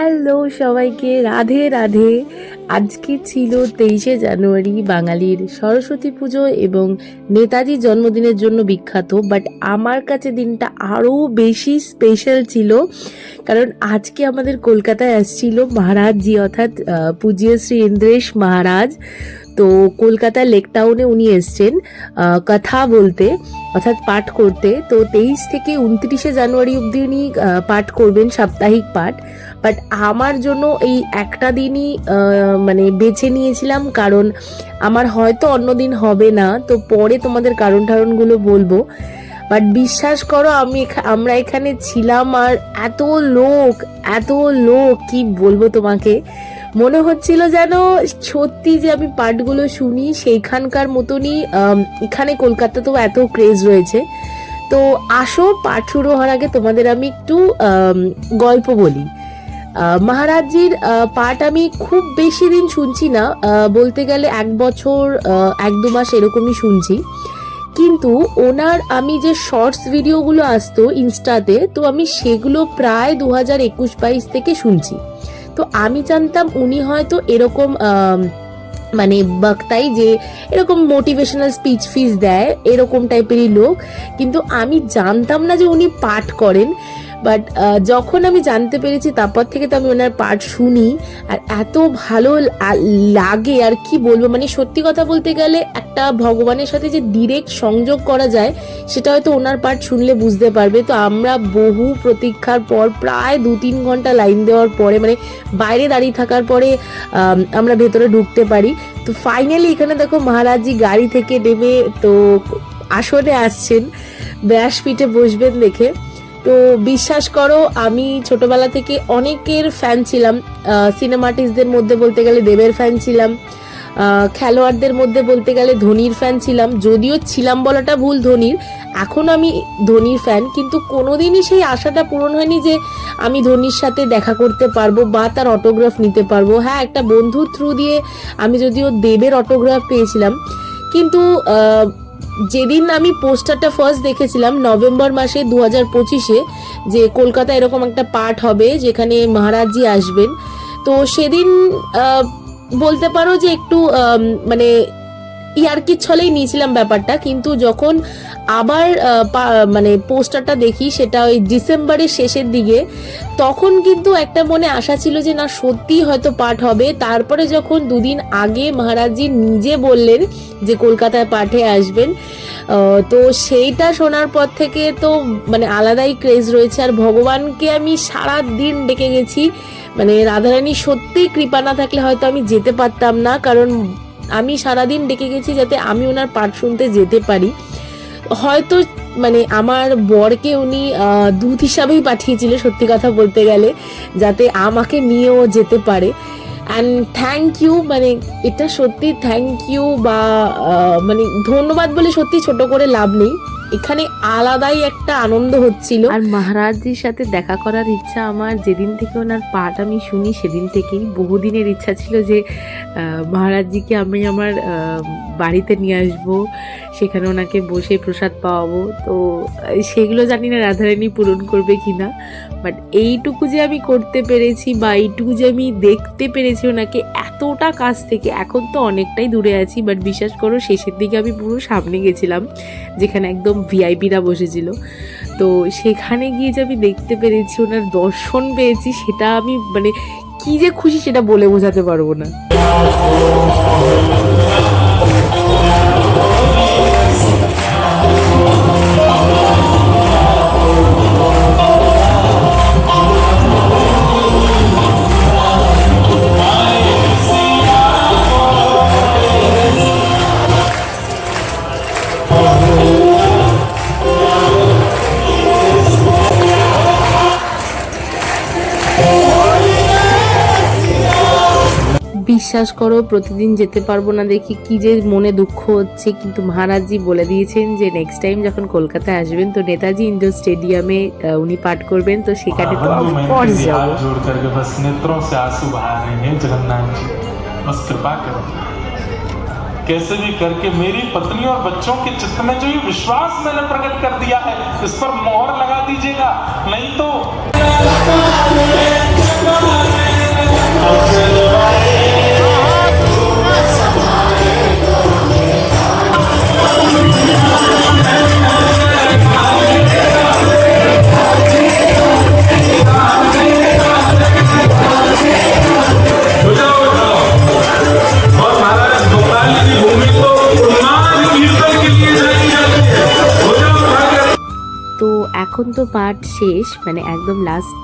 Hello সবাইকে, রাধে রাধে। আজকে ছিল তেইশে জানুয়ারি, বাঙালির সরস্বতী পুজো এবং নেতাজি জন্মদিনের জন্য বিখ্যাত বাট আমার কাছে দিনটা আরও বেশি স্পেশাল ছিল। কারণ আজকে আমাদের কলকাতায় আসছিল মহারাজজি, অর্থাৎ পূজ্য শ্রী ইন্দ্রেশ মহারাজ। তো কলকাতা লেক টাউনে উনি এসছেন কথা বলতে, অর্থাৎ পাঠ করতে। তো তেইশ থেকে উনত্রিশে জানুয়ারি অবধি উনি পাঠ করবেন, সাপ্তাহিক পাঠ। বাট আমার জন্য এই একটা দিনই মানে বেছে নিয়েছিলাম কারণ আমার হয়তো অন্য দিন হবে না, তো পরে তোমাদের কারণ টারণগুলো বলব। বাট বিশ্বাস করো, আমি আমরা এখানে ছিলাম আর এত লোক এত লোক, কি বলব তোমাকে? মনে হচ্ছিল যেন সত্যি যে আমি পাঠগুলো শুনি, সেইখানকার মতনই এখানে কলকাতাতেও এত ক্রেজ রয়েছে। তো আসো, পাঠ শুরু হওয়ার আগে তোমাদের আমি একটু গল্প বলি। মহারাজজির পাঠ আমি খুব বেশি দিন শুনছি না। বলতে গেলে এক বছর এক দু মাস এরকমই শুনছি। কিন্তু ওনার আমি যে শর্টস ভিডিওগুলো আসতো ইনস্টাতে, তো আমি সেগুলো প্রায় দু হাজার একুশ বাইশ থেকে শুনছি। তো আমি জানতাম উনি হয়তো এরকম মানে বক্তাই যে এরকম মোটিভেশনাল স্পিচ ফিচ দেয়, এরকম টাইপেরই লোক। কিন্তু আমি জানতাম না যে উনি পাঠ করেন। বাট যখন আমি জানতে পেরেছি, তারপর থেকে তো আমি ওনার পাঠ শুনি, আর এত ভালো লাগে, আর কি বলব? মানে সত্যি কথা বলতে গেলে একটা ভগবানের সাথে যে ডিরেক্ট সংযোগ করা যায়, সেটা হয়তো ওনার পাঠ শুনলে বুঝতে পারবে। তো আমরা বহু প্রতীক্ষার পর প্রায় দু তিন ঘণ্টা লাইন দেওয়ার পরে মানে বাইরে দাঁড়িয়ে থাকার পরে আমরা ভেতরে ঢুকতে পারি। তো ফাইনালি এখানে দেখো মহারাজজি গাড়ি থেকে নেমে তো আসনে আসছেন। ব্যাসপিঠে বসবেন দেখে। তো বিশ্বাস করো, আমি ছোটবেলা থেকে অনেকের ফ্যান ছিলাম। সিনেমাটিস্টদের মধ্যে বলতে গেলে দেবের ফ্যান ছিলাম। খেলোয়াড়দের মধ্যে বলতে গেলে ধোনির ফ্যান ছিলাম। যদিও ছিলাম বলাটা ভুল ধোনির, এখন আমি ধোনির ফ্যান কিন্তু কোনোদিনই সেই আশাটা পূরণ হয়নি যে আমি ধোনির সাথে দেখা করতে পারব বা তার অটোগ্রাফ নিতে পারব। হ্যাঁ একটা বন্ধুর থ্রু দিয়ে আমি যদিও দেবের অটোগ্রাফ পেয়েছিলাম, কিন্তু যেদিন আমি পোস্টারটা ফার্স্ট দেখেছিলাম নভেম্বর মাসে দু হাজার পঁচিশে, যে কলকাতা এরকম একটা পার্ট হবে, যেখানে মহারাজজি আসবেন। তো সেদিন বলতে পারো যে একটু মানে ইয়ার্কির ছলেই নিয়েছিলাম ব্যাপারটা, কিন্তু যখন আবার মানে পোস্টারটা দেখি সেটা ওই ডিসেম্বরের শেষের দিকে, তখন কিন্তু একটা মনে আশা ছিল যে না সত্যি হয়তো পাঠ হবে। তারপরে যখন দুদিন আগে মহারাজজি নিজে বললেন যে কলকাতায় পাঠে আসবেন তো সেইটা শোনার পর থেকে তো মানে আলাদাই ক্রেজ রয়েছে। আর ভগবানকে আমি সারা দিন ডেকে গেছি মানে রাধারানী সত্যি কৃপা না থাকলে হয়তো আমি যেতে পারতাম না, কারণ আমি সারাদিন ডেকে গেছি যাতে আমি ওনার পাঠ শুনতে যেতে পারি। হয়তো মানে আমার বরকে উনি দূত হিসাবেই পাঠিয়েছিল সত্যি কথা বলতে গেলে, যাতে আমাকে নিয়েও যেতে পারে। অ্যান্ড থ্যাংক ইউ মানে এটা সত্যি থ্যাংক ইউ বা মানে ধন্যবাদ বলে সত্যি ছোট করে লাভ নেই। এখানে আলাদাই একটা আনন্দ হচ্ছিল। আর মহারাজজির সাথে দেখা করার ইচ্ছা আমার, যেদিন থেকে ওনার পাঠ আমি শুনি সেদিন থেকেই। বহুদিনের ইচ্ছা ছিল যে মহারাজজিকে আমি আমার বাড়িতে নিয়ে আসব, সেখানে ওনাকে বসে প্রসাদ পাওয়াবো। তো সেগুলো জানি না রাধারানী পূরণ করবে কি না বাট এইটুকু যে আমি করতে পেরেছি বা এইটুকু যে আমি দেখতে পেরেছি ওনাকে এতটা কাছ থেকে, এখন তো অনেকটাই দূরে আছি বাট বিশ্বাস করো শেষের দিকে আমি পুরো সামনে গেছিলাম, যেখানে একদম ভিআইপিরা বসেছিল। তো সেখানে গিয়ে যে আমি দেখতে পেরেছি, ওনার দর্শন পেয়েছি, সেটা আমি মানে কী যে খুশি সেটা বলে বোঝাতে পারব না। Oh, বিশ্বাস করো প্রতিদিন যেতে পারবো না দেখি কি যে মনে দুঃখ হচ্ছে কিন্তু মহারাজজি বলে দিয়েছেন যে নেক্সট টাইম যখন কলকাতায় আসবেন তো নেতাজি ইন্ডোর স্টেডিয়ামে আহ, উনি পাঠ করবেন তো সেখানে তো बंधु मैं অফকোর্স तेरी যাবো हाथ जोड़ करके बस नेत्रों से आंसू बहा रहे हैं जगन्नाथ जी बस कृपा करो कैसे भी करके मेरी पत्नी और बच्चों के चित्त में जो ये विश्वास मैंने प्रकट कर दिया है इस पर मोहर लगा दीजिएगा नहीं तो তো পাঠ শেষ মানে একদম লাস্ট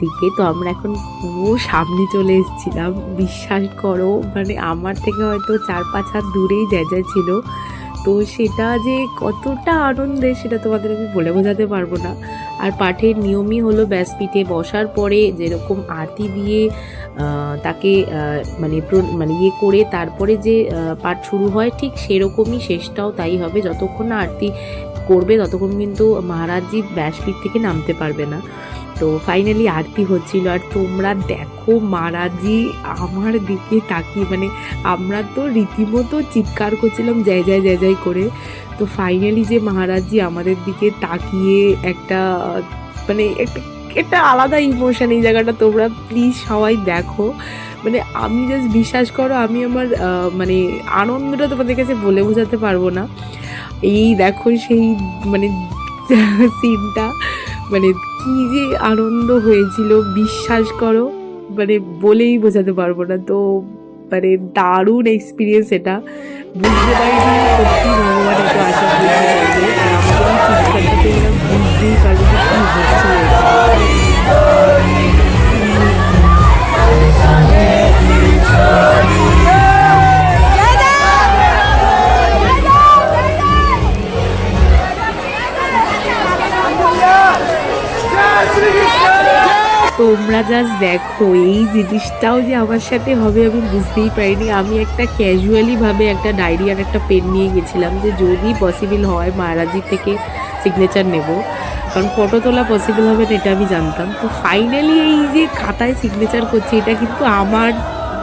দিকে, তো আমরা এখন পুরো সামনে চলে এসেছিলাম। বিশ্বাস করো মানে আমার থেকে হয়তো চার পাঁচ হাত দূরেই জায়গা ছিল। তো সেটা যে কতটা আনন্দের সেটা তোমাদের আমি বলে বোঝাতে পারব না। আর পাঠের নিয়মই হলো ব্যাসপিঠে বসার পরে যেরকম আরতি দিয়ে তাকে মানে মানে ইয়ে করে তারপরে যে পাঠ শুরু হয়, ঠিক সেরকমই শেষটাও তাই হবে। যতক্ষণ না আরতি করবে ততক্ষণ কিন্তু মহারাজজি ব্যাসপীঠ থেকে নামতে পারবে না। তো ফাইনালি আরতি হচ্ছিল। আর তোমরা দেখো মহারাজজি আমার দিকে তাকিয়ে মানে আমরা তো রীতিমতো চিৎকার করছিলাম জয় জয় জয় জয় করে। তো ফাইনালি যে মহারাজজি আমাদের দিকে তাকিয়ে একটা মানে একটা একটা আলাদা ইমোশন এই জায়গাটা তোমরা প্লিজ সবাই দেখো। মানে আমি জাস্ট বিশ্বাস করো, আমি আমার মানে আনন্দটা তোমাদের কাছে বলে বোঝাতে পারব না। এই দেখো সেই মানে সিনটা। মানে কী যে আনন্দ হয়েছিল, বিশ্বাস করো। মানে বলেই বোঝাতে পারব না। তো মানে দারুণ এক্সপিরিয়েন্স এটা। বুঝতে পারি সত্যি তোমরা জাস্ট দেখো, এই জিনিসটাও যে আমার সাথে হবে আমি বুঝতেই পারিনি। আমি একটা ক্যাজুয়ালি ভাবে একটা ডায়েরি আর একটা পেন নিয়ে গেছিলাম যে যদি পসিবল হয় মহারাজি থেকে সিগনেচার নেব। কারণ ফটো তোলা পসিবল হবে না, এটা আমি জানতাম। তো ফাইনালি এই যে খাতায় সিগনেচার করছে, এটা কিন্তু আমার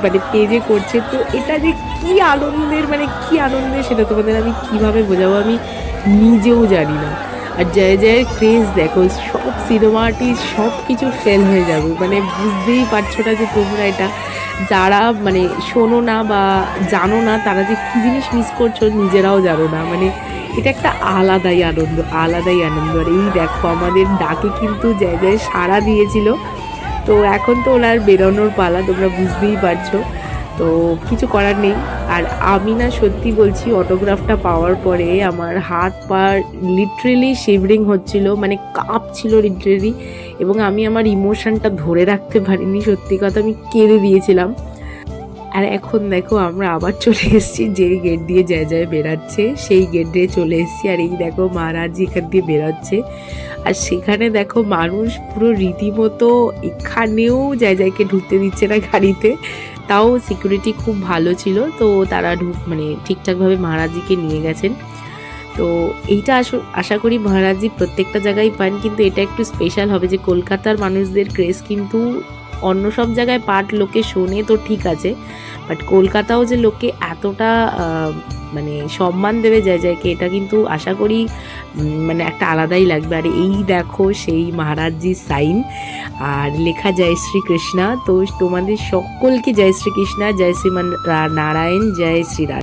মানে পেজে করছে। তো এটা যে কি আনন্দের মানে কি আনন্দের সেটা তোমাদের আমি কীভাবে বোঝাবো আমি নিজেও জানি না। আর জয় জয়ের ক্রেজ দেখো, সব সিনেমা সব কিছু ফেল হয়ে যাবে। মানে বুঝতেই পারছ না যে তোমরা এটা যারা মানে শোনো না বা জানো না, তারা যে কী জিনিস মিস করছ নিজেরাও জানো না। মানে এটা একটা আলাদাই আনন্দ আলাদাই আনন্দ। আর এই দেখো, আমাদের ডাকে কিন্তু জয় জয় সাড়া দিয়েছিল। তো এখন তো ওনার বেরোনোর পালা, তোমরা বুঝতেই পারছ। তো কিছু করার নেই। আর আমি না সত্যি বলছি অটোগ্রাফটা পাওয়ার পরে আমার হাত পা লিটারেলি শিভরিং হচ্ছিল মানে কাঁপছিল লিটারেলি এবং আমি আমার ইমোশনটা ধরে রাখতে পারিনি, সত্যি কথা আমি কেঁদে দিয়েছিলাম। আর এখন দেখো, আমরা আবার চলে এসেছি, যেই গেট দিয়ে যায় যায় বেরাচ্ছে সেই গেট দিয়ে চলে এসেছি। আর এই দেখো মহারাজ এখান দিয়ে বেরোচ্ছে আর সেখানে দেখো, মানুষ পুরো রীতিমতো এখানেও যায় যায়কে ঢুকতে দিচ্ছে না গাড়িতে। তাও সিকিউরিটি খুব ভালো ছিল, তো তারা ঢুক মানে ঠিকঠাকভাবে মহারাজজিকে নিয়ে গেছেন। তো এইটা আশা করি মহারাজজি প্রত্যেকটা জায়গায় পান, কিন্তু এটা একটু স্পেশাল হবে যে কলকাতার মানুষদের ক্রেজ কিন্তু অন্য সব জায়গায় পাঠ লোকে শোনে তো ঠিক আছে বাট কলকাতাও যে লোকে এতটা মানে সম্মান দেবে যায় যায়কে এটা কিন্তু আশা করি মানে একটা আলাদাই লাগবে। আর এই দেখো সেই মহারাজজির সাইন, আর লেখা জয় শ্রীকৃষ্ণা তো তোমাদের সকলকে জয় শ্রীকৃষ্ণা জয় শ্রীমান রা- নারায়ণ, জয় শ্রীরাম